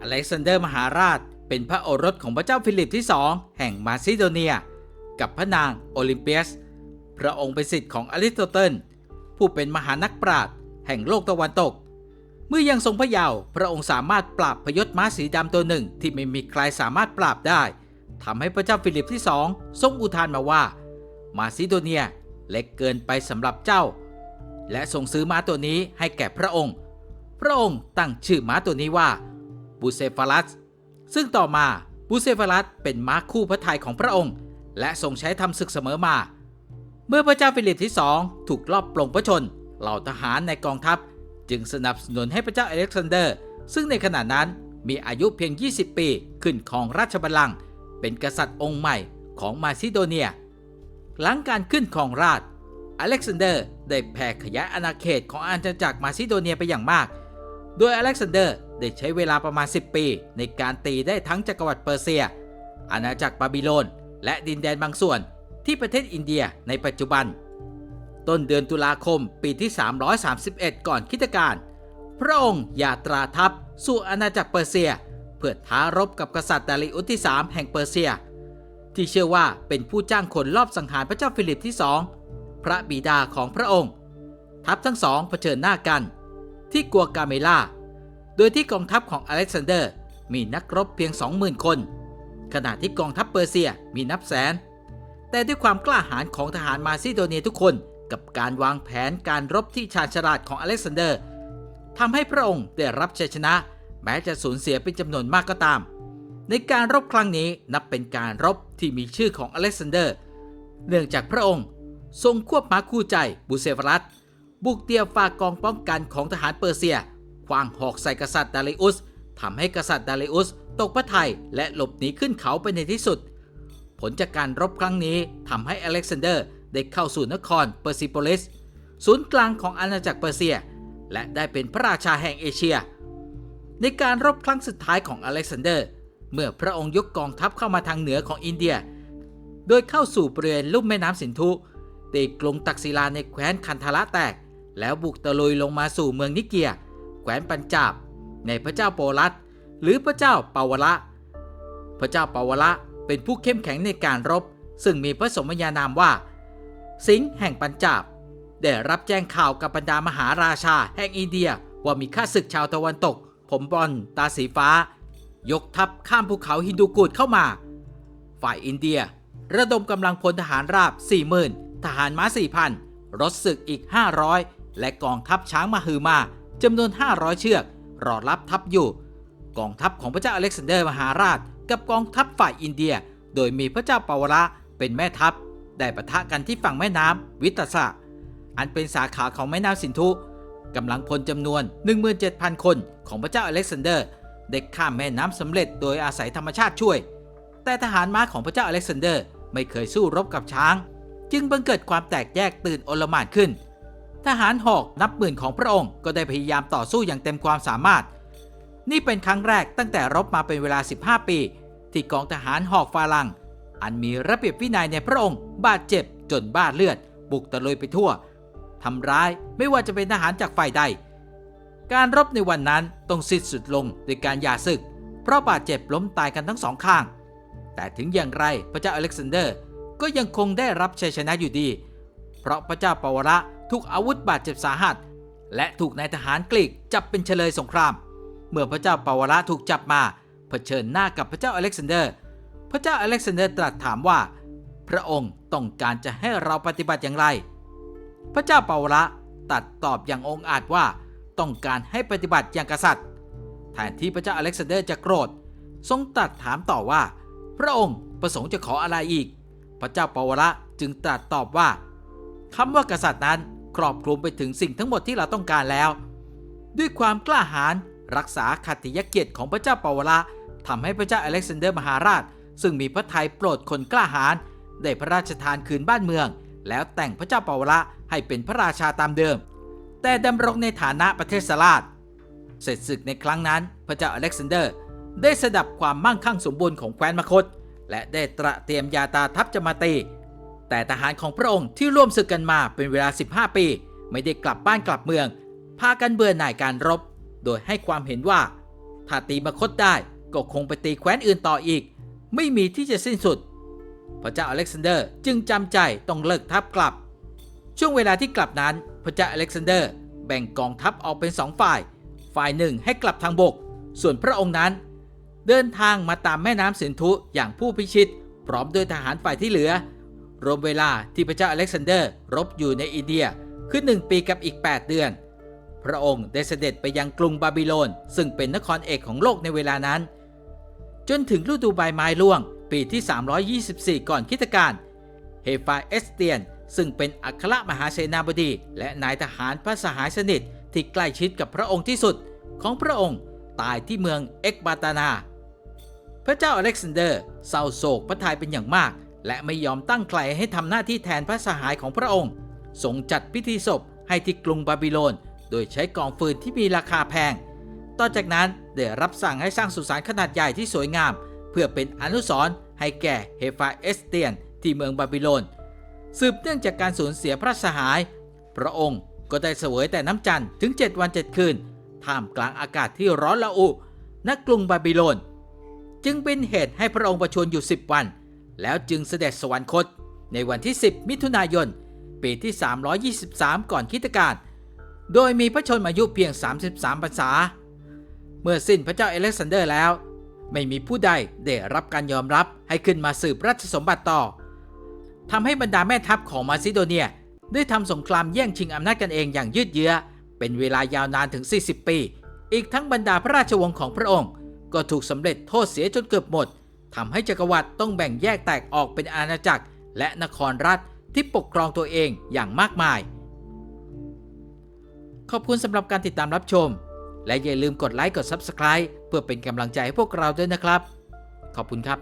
อเล็กซานเดอร์มหาราช เป็นพระโอรสของพระเจ้าฟิลิปที่สองแห่งมาซิโดเนีย กับพระนางโอลิมเปียส พระองค์เป็นสิทธิ์ของอริสโตเติลผู้เป็นมหานักปราชญ์แห่งโลกตะวันตก เมื่อยังทรงพระเยาว์พระองค์สามารถปราบพยศม้าสีดำตัวหนึ่งที่ไม่มีใครสามารถปราบได้ทำให้พระเจ้าฟิลิปที่สองทรงอุทานมาว่า มาซิโดเนียเล็กเกินไปสำหรับเจ้า และทรงซื้อม้าตัวนี้ให้แก่พระองค์ พระองค์ตั้งชื่อม้าตัวนี้ว่า บูเซฟาลัส ซึ่งต่อมาบูเซฟาลัสเป็นม้าคู่พระทัยของพระองค์ และทรงใช้ทำศึกเสมอมา เมื่อพระเจ้าฟิลิปที่สองถูกลอบปลงพระชน เหล่าทหารในกองทัพ จึงสนับสนุนให้พระเจ้าอเล็กซานเดอร์ ซึ่งในขณะนั้นมีอายุเพียง 20 ปี ขึ้นของราชบัลลังก์เป็นกษัตริย์องค์ใหม่ของมาซิโดเนีย หลังการขึ้นของราชอเล็กซานเดอร์ได้แผ่ขยายอาณาเขตของอาณาจักรมาซิโดเนียไปอย่างมาก โดยอเล็กซานเดอร์ ได้ใช้เวลาประมาณ 10 ปี ในการตีได้ทั้งจักรวรรดิเปอร์เซีย อาณาจักรบาบิโลน และดินแดนบางส่วนที่ประเทศอินเดียในปัจจุบัน ต้นเดือนตุลาคมปีที่ 331 ก่อนคริสตกาลพระองค์ยาตราทัพสู่อาณาจักรเปอร์เซีย เพื่อท้ารบกับกษัตริย์ดาริอุสที่ 3 แห่งเปอร์เซีย ที่เชื่อว่าเป็นผู้จ้างคนลอบสังหารพระเจ้าฟิลิปที่สองพระบิดาของพระองค์ ทัพทั้งสองเผชิญหน้ากัน ที่กัวกาเมล่า โดยที่กองทัพของอเล็กซานเดอร์มีนักรบเพียง 20,000 คน ขณะที่กองทัพเปอร์เซียมีนับแสน แต่ด้วยความกล้าหาญของทหารมาซิโดเนียทุกคนกับการวางแผนการรบที่ชาญฉลาดของอเล็กซานเดอร์ทำให้พระองค์ได้รับชัยชนะ แม้จะสูญเสียเป็นจำนวนมากก็ตาม ในการรบครั้งนี้นับเป็นการรบที่มีชื่อของอเล็กซานเดอร์ เนื่องจากพระองค์ทรงควบม้าคู่ใจบูเซฟรัสบุกเตียวฝากกองป้องกันของทหารเปอร์เซีย ควางหอกใส่กษัตริย์ดาริอุสทำให้กษัตริย์ดาริอุสตกพระทัยและหลบหนีขึ้นเขาไปในที่สุด ผลจากการรบครั้งนี้ทำให้อเล็กซานเดอร์ได้เข้าสู่นครเปอร์ซิโปลิส ศูนย์กลางของอาณาจักรเปอร์เซีย และได้เป็นพระราชาแห่งเอเชีย ในการรบครั้งสุดท้ายของอเล็กซานเดอร์ เมื่อพระองค์ยกกองทัพเข้ามาทางเหนือของอินเดีย โดยเข้าสู่บริเวณลุ่มแม่น้ำสินธุตีกรุงตักศิลาในแคว้นคันธาระแตก แล้วบุกตะลุยลงมาสู่เมืองนิเกีย แคว้นปัญจาบในพระเจ้าโปลัสหรือพระเจ้าปาวละ พระเจ้าปาวละเป็นผู้เข้มแข็งในการรบ ซึ่งมีพระสมญานามว่า สิงห์แห่งปัญจาบได้รับแจ้งข่าวกับบรรดามหาราชาแห่งอินเดียว่ามีข้าศึกชาวตะวันตก ผมบอลตาสีฟ้า ยกทัพข้ามภูเขาฮินดูกูดเข้ามา ฝ่ายอินเดีย ระดมกำลังพลทหารราบ 40,000 ทหารม้า4,000 รถศึกอีก 500 และกองทัพช้างมาฮือมา จำนวน 500 เชือก รอรับทัพอยู่ กองทัพของพระเจ้าอเล็กซานเดอร์มหาราช กับกองทัพฝ่ายอินเดีย โดยมีพระเจ้าปาวระเป็นแม่ทัพ ได้ปะทะกันที่ฝั่งแม่น้ำวิตาสะอันเป็นสาขาของแม่น้ำสินธุกำลังพลจำนวน 17,000 คนของพระเจ้าอเล็กซานเดอร์ได้ข้ามแม่น้ำสำเร็จโดยอาศัยธรรมชาติช่วย แต่ทหารม้าของพระเจ้าอเล็กซานเดอร์ไม่เคยสู้รบกับช้าง จึงบังเกิดความแตกแยกตื่นโอลหม่านขึ้น ทหารหอกนับหมื่นของพระองค์ก็ได้พยายามต่อสู้อย่างเต็มความสามารถ นี่เป็นครั้งแรกตั้งแต่รบมาเป็นเวลา 15 ปี ที่กองทหารหอกฟาลังอันมีระเบียบวินัยในพระองค์ บาดเจ็บจนบ้าเลือด บุกตะลุยไปทั่วทำร้ายไม่ว่าจะเป็นทหารจากฝ่ายใด การรบในวันนั้นต้องสิ้นสุดลงด้วยการหย่าศึก เพราะบาดเจ็บล้มตายกันทั้งสองข้าง แต่ถึงอย่างไรพระเจ้าอเล็กซานเดอร์ก็ยังคงได้รับชัยชนะอยู่ดี เพราะพระเจ้าปวระ ถูกอาวุธบาดเจ็บสาหัส และถูกนายทหารกรีกจับเป็นเฉลยสงคราม เมื่อพระเจ้าปาวระถูกจับมาเผชิญหน้ากับพระเจ้าอเล็กซานเดอร์ พระเจ้าอเล็กซานเดอร์ตรัสถามว่า พระองค์ต้องการจะให้เราปฏิบัติอย่างไร พระเจ้าเปาละตัดตอบอย่างองอาจว่าต้องการให้ปฏิบัติอย่างกษัตริย์ แทนที่พระเจ้าอเล็กซานเดอร์จะโกรธ ทรงตรัสถามต่อว่า พระองค์ประสงค์จะขออะไรอีก พระเจ้าเปาวละจึงตรัสตอบว่าคำว่ากษัตริย์นั้น ครอบคลุมไปถึงสิ่งทั้งหมดที่เราต้องการแล้ว ด้วยความกล้าหาญรักษาขัตติยเกียรติของพระเจ้าปาวละทำให้พระเจ้าอเล็กซานเดอร์มหาราช ซึ่งมีพระทัยโปรดคนกล้าหาญได้พระราชทานคืนบ้านเมือง แล้วแต่งพระเจ้าปาวละให้เป็นพระราชาตามเดิม แต่ดำรงในฐานะประเทศสลาดเสร็จศึกในครั้งนั้น พระเจ้าอเล็กซานเดอร์ ได้สดับความมั่งคั่งสมบูรณ์ของแคว้นมคต และได้ตระเตรียมยาตาทัพจะมาตี แต่ทหารของพระองค์ที่ร่วมศึกกันมาเป็นเวลา 15 ปี ไม่ได้กลับบ้านกลับเมือง พากันเบื่อหน่ายการรบ โดยให้ความเห็นว่า ถ้าตีมคตได้ก็คงไปตีแคว้นอื่นต่ออีก ไม่มีที่จะสิ้นสุด พระเจ้าอเล็กซานเดอร์จึงจำใจต้องเลิกทัพกลับ ช่วงเวลาที่กลับนั้น พระเจ้าอเล็กซานเดอร์แบ่งกองทัพออกเป็นสองฝ่าย ฝ่ายหนึ่งให้กลับทางบก ส่วนพระองค์นั้น เดินทางมาตามแม่น้ำสินธุอย่างผู้พิชิต พร้อมด้วยทหารฝ่ายที่เหลือ รวมเวลาที่พระเจ้าอเล็กซานเดอร์รบอยู่ในอินเดียคือ 1 ปีกับอีก 8 เดือน พระองค์ได้เสด็จไปยังกรุงบาบิโลน ซึ่งเป็นนครเอกของโลกในเวลานั้น จนถึงฤดูใบไม้ร่วง ปีที่ 324 ก่อนคิตกาลเฮฟาเอสเตียน ซึ่งเป็นอัครมหาเสนาบดี และนายทหารพระสหายสนิทที่ใกล้ชิดกับพระองค์ที่สุดของพระองค์ตายที่เมืองเอกบาตานา พระเจ้าอเล็กซานเดอร์เศร้าโศกพระทัยเป็นอย่างมาก และไม่ยอมตั้งใครให้ทำหน้าที่แทนพระสหายของพระองค์ทรงจัดพิธีศพให้ที่กรุงบาบิโลน โดยใช้กองฟืนที่มีราคาแพง ต่อจากนั้นได้รับสั่งให้สร้างสุสานขนาดใหญ่ที่สวยงาม เพื่อเป็นอนุสรณ์ให้แก่เฮฟาเอสเตียน ที่เมืองบาบิโลน สืบเนื่องจากการสูญเสียพระสหาย พระองค์ก็ได้เสวยแต่น้ำจันทร์ถึง 7 วัน 7 คืน ท่ามกลางอากาศที่ร้อนละอุณกรุงบาบิโลน จึงเป็นเหตุให้พระองค์ประชวรอยู่ 10 วัน แล้วจึงเสด็จสวรรคต ในวันที่ 10 มิถุนายน ปีที่ 323 ก่อนคิตกาลโดยมีพระชนมายุเพียง 33พรรษา เมื่อสิ้นพระเจ้าเอเล็กซานเดอร์แล้ว ไม่มีผู้ใดได้รับการยอมรับให้ขึ้นมาสืบราชสมบัติต่อทำให้บรรดาแม่ทัพของมาซิโดเนียได้ทำสงครามแย่งชิงอำนาจกันเองอย่างยืดเยื้อ เป็นเวลายาวนานถึง 40 ปี อีกทั้งบรรดาพระราชวงศ์ของพระองค์ ก็ถูกสำเร็จโทษเสียจนเกือบหมด ทำให้จักรวรรดิต้องแบ่งแยกแตกออกเป็นอาณาจักร และนครรัฐที่ปกครองตัวเองอย่างมากมาย ขอบคุณสำหรับการติดตามรับชม และอย่าลืมกดไลค์กด Subscribe เพื่อเป็นกำลังใจให้พวกเราด้วยนะครับ ขอบคุณครับ